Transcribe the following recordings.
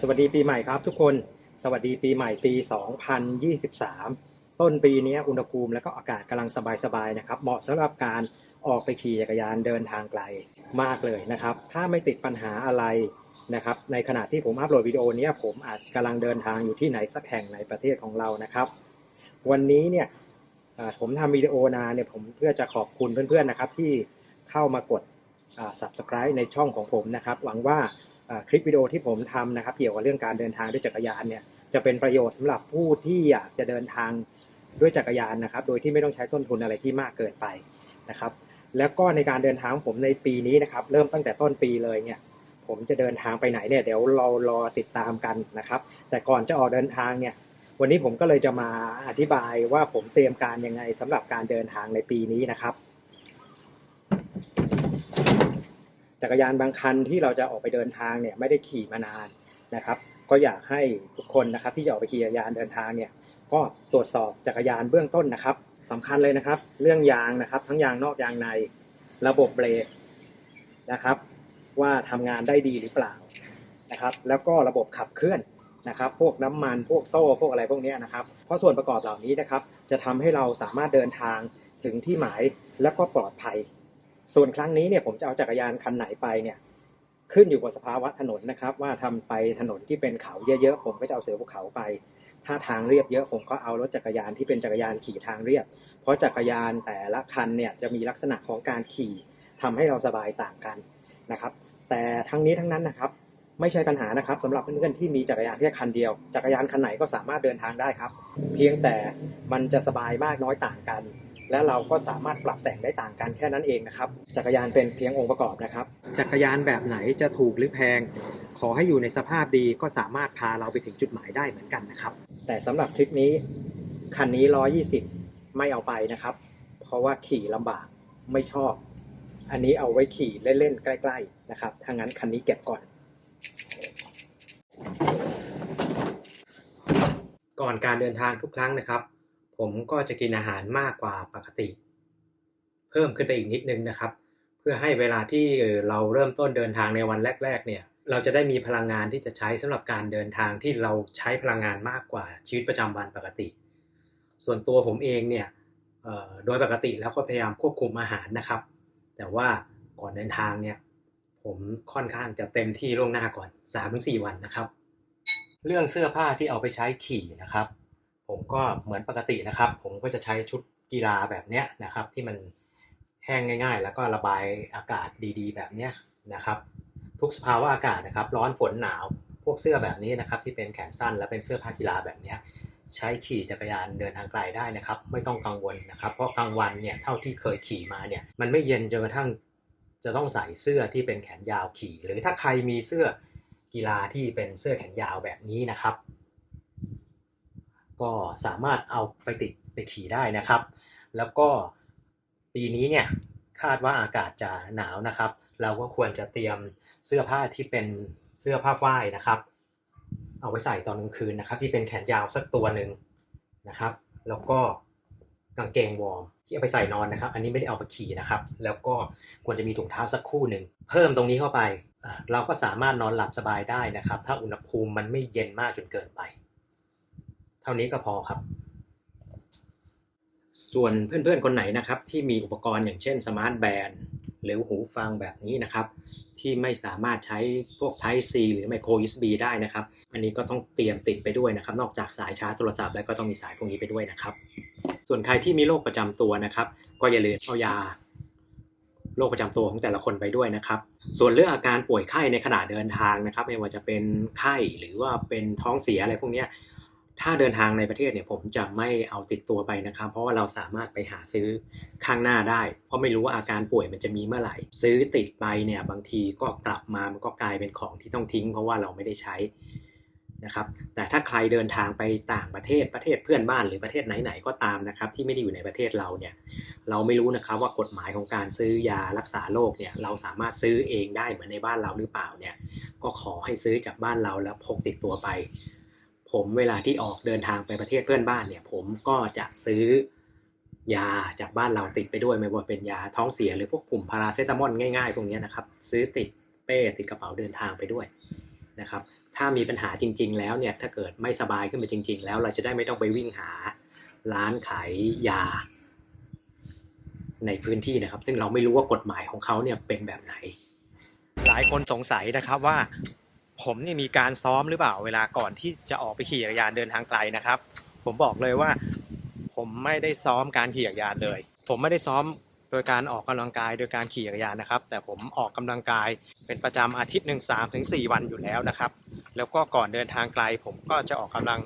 สวัสดีปีใหม่ครับทุกคนสวัสดีปีใหม่ปี 2023 ต้นปีนี้อุณหภูมิและก็อากาศกำลังสบายๆนะครับ เหมาะสำหรับการออกไปขี่จักรยานเดินทางไกลมากเลยนะครับ ถ้าไม่ติดปัญหาอะไรนะครับในขณะที่ผมอัปโหลดวิดีโอนี้ผมอาจกำลังเดินทางอยู่ที่ไหนสักแห่งในประเทศของเรานะครับ วันนี้เนี่ยผมทำวิดีโอนาเนี่ยผมเพื่อจะขอบคุณเพื่อนๆนะครับที่เข้ามากด subscribe ในช่องของผมนะครับ หวังว่า คลิปวิดีโอที่ผมทำนะครับเกี่ยวกับเรื่องการเดินทางด้วยจักรยานเนี่ยจะเป็นประโยชน์สำหรับผู้ที่อยากจะเดินทางด้วยจักรยานนะครับ โดยที่ไม่ต้องใช้ต้นทุนอะไรที่มากเกินไปนะครับ แล้วก็ในการเดินทางของผมในปีนี้นะครับเริ่มตั้งแต่ต้นปีเลยเนี่ยผมจะเดินทางไปไหนเนี่ยเดี๋ยวเรารอติดตามกันนะครับ แต่ก่อนจะออกเดินทางเนี่ยวันนี้ผมก็เลยจะมาอธิบายว่าผมเตรียมการยังไงสำหรับการเดินทางในปีนี้นะครับ จักรยานบางคันที่เราจะออกไปเดินทางเนี่ยไม่ได้ขี่มานานนะครับ ก็อยากให้ทุกคนนะครับที่จะออกไปขี่จักรยานเดินทางเนี่ยก็ตรวจสอบจักรยานเบื้องต้นนะครับสำคัญเลยนะครับ เรื่องยางนะครับ ทั้งยางนอกยางในระบบเบรกนะครับ ว่าทำงานได้ดีหรือเปล่านะครับ แล้วก็ระบบขับเคลื่อนนะครับ พวกน้ำมันพวกโซ่พวกอะไรพวกนี้นะครับ เพราะส่วนประกอบเหล่านี้นะครับ จะทำให้เราสามารถเดินทางถึงที่หมายแล้วก็ปลอดภัย ส่วนครั้งนี้เนี่ยผมจะเอาจักรยานคันไหนไปเนี่ยขึ้นอยู่กับสภาวะถนนนะครับ ว่าทำไปถนนที่เป็นเขาเยอะๆผมก็จะเอาเสือภูเขาไป ถ้าทางเรียบเยอะผมก็เอารถจักรยานที่เป็นจักรยานขี่ทางเรียบ เพราะจักรยานแต่ละคันเนี่ยจะมีลักษณะของการขี่ทำให้เราสบายต่างกันนะครับ แต่ทั้งนี้ทั้งนั้นนะครับ ไม่ใช่ปัญหานะครับสำหรับเพื่อนๆที่มีจักรยานแค่คันเดียว จักรยานคันไหนก็สามารถเดินทางได้ครับ เพียงแต่มันจะสบายมากน้อยต่างกัน และเราก็สามารถปรับแต่งได้ต่างกันแค่นั้นเองนะครับ จักรยานเป็นเพียงองค์ประกอบนะครับ จักรยานแบบไหนจะถูกหรือแพง ขอให้อยู่ในสภาพดีก็สามารถพาเราไปถึงจุดหมายได้เหมือนกันนะครับ แต่สำหรับทริปนี้คันนี้ 120 ไม่เอาไปนะครับ เพราะว่าขี่ลำบากไม่ชอบ อันนี้เอาไว้ขี่เล่นๆใกล้ ๆ นะครับถ้างั้นคันนี้เก็บก่อน ก่อนการเดินทางทุกครั้งนะครับ ผมก็จะกินอาหารมากกว่าปกติ เพิ่มขึ้นไปอีกนิดนึงนะครับ เพื่อให้เวลาที่เราเริ่มต้นเดินทางในวันแรก ๆ เนี่ย เราจะได้มีพลังงานที่จะใช้สำหรับการเดินทางที่เราใช้พลังงานมากกว่าชีวิตประจำวันปกติ ส่วนตัวผมเองเนี่ยโดยปกติแล้วก็พยายามควบคุมอาหารนะครับ แต่ว่าก่อนเดินทางเนี่ยผมค่อนข้างจะเต็มที่ล่วงหน้าก่อน3-4วันนะครับ เรื่องเสื้อผ้าที่เอาไปใช้ขี่นะครับ ผมก็เหมือนปกตินะครับ ผมก็จะใช้ชุดกีฬาแบบเนี้ยนะครับ ที่มันแห้งง่าย ๆ แล้วก็ระบายอากาศดีๆ แบบเนี้ยนะครับ ทุกสภาวะอากาศนะครับ ร้อนฝนหนาว พวกเสื้อแบบนี้นะครับ ที่เป็นแขนสั้นและเป็นเสื้อผ้ากีฬาแบบเนี้ยใช้ขี่จักรยานเดินทางไกลได้นะครับ ไม่ต้องกังวลนะครับ เพราะกลางวันเนี่ยเท่าที่เคยขี่มาเนี่ยมันไม่เย็นจนกระทั่งจะต้องใส่เสื้อที่เป็นแขนยาวขี่ หรือถ้าใครมีเสื้อกีฬาที่เป็นเสื้อแขนยาวแบบนี้นะครับ ก็สามารถเอาไปติดไปขี่ได้นะครับ แล้วก็ปีนี้เนี่ยคาดว่าอากาศจะหนาวนะครับ เราก็ควรจะเตรียมเสื้อผ้าที่เป็นเสื้อผ้าฝ้ายนะครับ เอาไว้ใส่ตอนกลางคืนนะครับ ที่เป็นแขนยาวสักตัวหนึ่งนะครับ แล้วก็กางเกงวอร์มที่เอาไปใส่นอนนะครับ อันนี้ไม่ได้เอาไปขี่นะครับ แล้วก็ควรจะมีถุงเท้าสักคู่หนึ่งเพิ่มตรงนี้เข้าไป เราก็สามารถนอนหลับสบายได้นะครับ ถ้าอุณหภูมิมันไม่เย็นมากจนเกินไป เท่านี้ก็พอครับ ส่วนเพื่อนๆคนไหนนะครับ ที่มีอุปกรณ์อย่างเช่นสมาร์ทแบนด์หรือหูฟังแบบนี้นะครับ ที่ไม่สามารถใช้พวก Type C หรือ Micro USB ได้นะครับ อันนี้ก็ต้องเตรียมติดไปด้วยนะครับ นอกจากสายชาร์จโทรศัพท์แล้วก็ต้องมีสายพวกนี้ไปด้วยนะครับ ส่วนใครที่มีโรคประจำตัวนะครับ ก็อย่าลืมเอายาโรคประจำตัวของแต่ละคนไปด้วยนะครับ ส่วนเรื่องอาการป่วยไข้ในขณะเดินทางนะครับ ไม่ว่าจะเป็นไข้หรือว่าเป็นท้องเสียอะไรพวกนี้ ถ้าเดินทางในประเทศเนี่ยผมจะไม่เอาติดตัวไปนะครับ เพราะว่าเราสามารถไปหาซื้อข้างหน้าได้ เพราะไม่รู้ว่าอาการป่วยมันจะมีเมื่อไหร่ ซื้อติดไปเนี่ยบางทีก็กลับมามันก็กลายเป็นของที่ต้องทิ้ง เพราะว่าเราไม่ได้ใช้นะครับแต่ถ้าใครเดินทางไปต่างประเทศประเทศเพื่อนบ้านหรือประเทศไหนๆก็ตามนะครับ ที่ไม่ได้อยู่ในประเทศเราเนี่ยเราไม่รู้นะครับว่ากฎหมายของการซื้อยารักษาโรคเนี่ยเราสามารถซื้อเองได้เหมือนในบ้านเราหรือเปล่าเนี่ยก็ขอให้ซื้อจากบ้านเราแล้วพกติดตัวไป ผมเวลาที่ออกเดินทางไปประเทศเพื่อนบ้านเนี่ย ผมก็จะซื้อยาจากบ้านเราติดไปด้วยไม่ว่าเป็นยาท้องเสียหรือพวกกลุ่มพาราเซตามอลง่ายๆพวกนี้นะครับ ซื้อติดเป้ติดกระเป๋าเดินทางไปด้วยนะครับ ถ้ามีปัญหาจริง ๆ แล้วเนี่ยถ้าเกิดไม่สบายขึ้นมาจริง ๆ แล้วเราจะได้ไม่ต้องไปวิ่งหาร้านขายยา ในพื้นที่นะครับ ซึ่งเราไม่รู้ว่ากฎหมายของเขาเนี่ยเป็นแบบไหน หลายคนสงสัยนะครับว่า ผมเนี่ยมีการซ้อมหรือเปล่าเวลาก่อนที่จะออกไปขี่จักรยานเดินทางไกลนะครับ ผมบอกเลยว่า ผมไม่ได้ซ้อมการขี่จักรยานเลย ผมไม่ได้ซ้อมโดยการออกกำลังกายโดยการขี่จักรยานนะครับ แต่ผมออกกำลังกายเป็นประจำอาทิตย์หนึ่งสามถึงสี่วันอยู่แล้วนะครับ แล้วก็ก่อนเดินทางไกล ผมก็จะออกกำลัง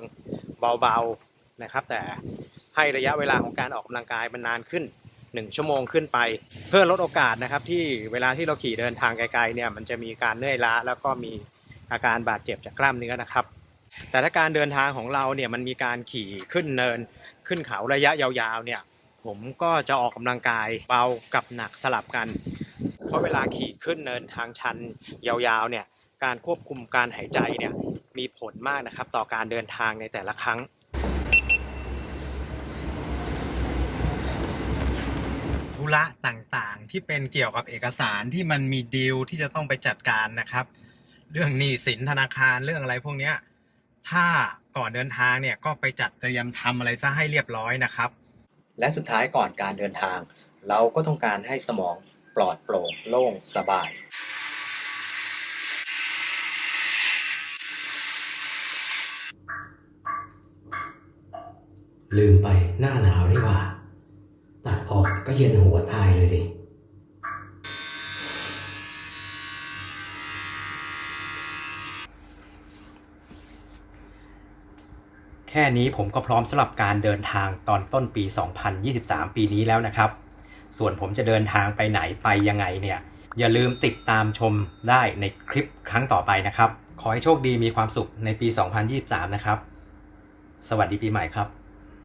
เบาๆนะครับ แต่ให้ระยะเวลาของการออกกำลังกายมันนานขึ้น1ชั่วโมงขึ้นไป เพื่อลดโอกาสนะครับที่เวลาที่เราขี่เดินทางไกลๆเนี่ยมันจะมีการเหนื่อยล้าแล้วก็มี อาการบาดเจ็บจากกล้ามเนื้อนะครับ แต่ถ้าการเดินทางของเราเนี่ยมันมีการขี่ขึ้นเนิน ขึ้นเขาระยะยาวๆเนี่ยผมก็จะออกกำลังกายเบากับหนักสลับกัน เพราะเวลาขี่ขึ้นเนินทางชันยาวๆเนี่ยการควบคุมการหายใจเนี่ยมีผลมากนะครับ ต่อการเดินทางในแต่ละครั้ง ธุระต่างๆที่เป็นเกี่ยวกับเอกสารที่มันมีดีลที่จะต้องไปจัดการนะครับ เรื่องหนี้สินธนาคารเรื่องอะไรพวกเนี้ยถ้าก่อนเดินทางเนี่ยก็ไปจัดเตรียมทำอะไรซะให้เรียบร้อยนะครับ และสุดท้ายก่อนการเดินทาง เราก็ต้องการให้สมองปลอดโปร่งโล่งสบาย ลืมไปหน้าหนาวนี่หว่า ตัดออกก็เย็นหัวตายเลยดิ แค่นี้ผมก็พร้อมสำหรับการเดินทางตอนต้นปี 2023 ปีนี้แล้วนะครับ ส่วนผมจะเดินทางไปไหนไปยังไงเนี่ย อย่าลืมติดตามชมได้ในคลิปครั้งต่อไปนะครับ ขอให้โชคดีมีความสุขในปี 2023 นะครับ สวัสดีปีใหม่ครับ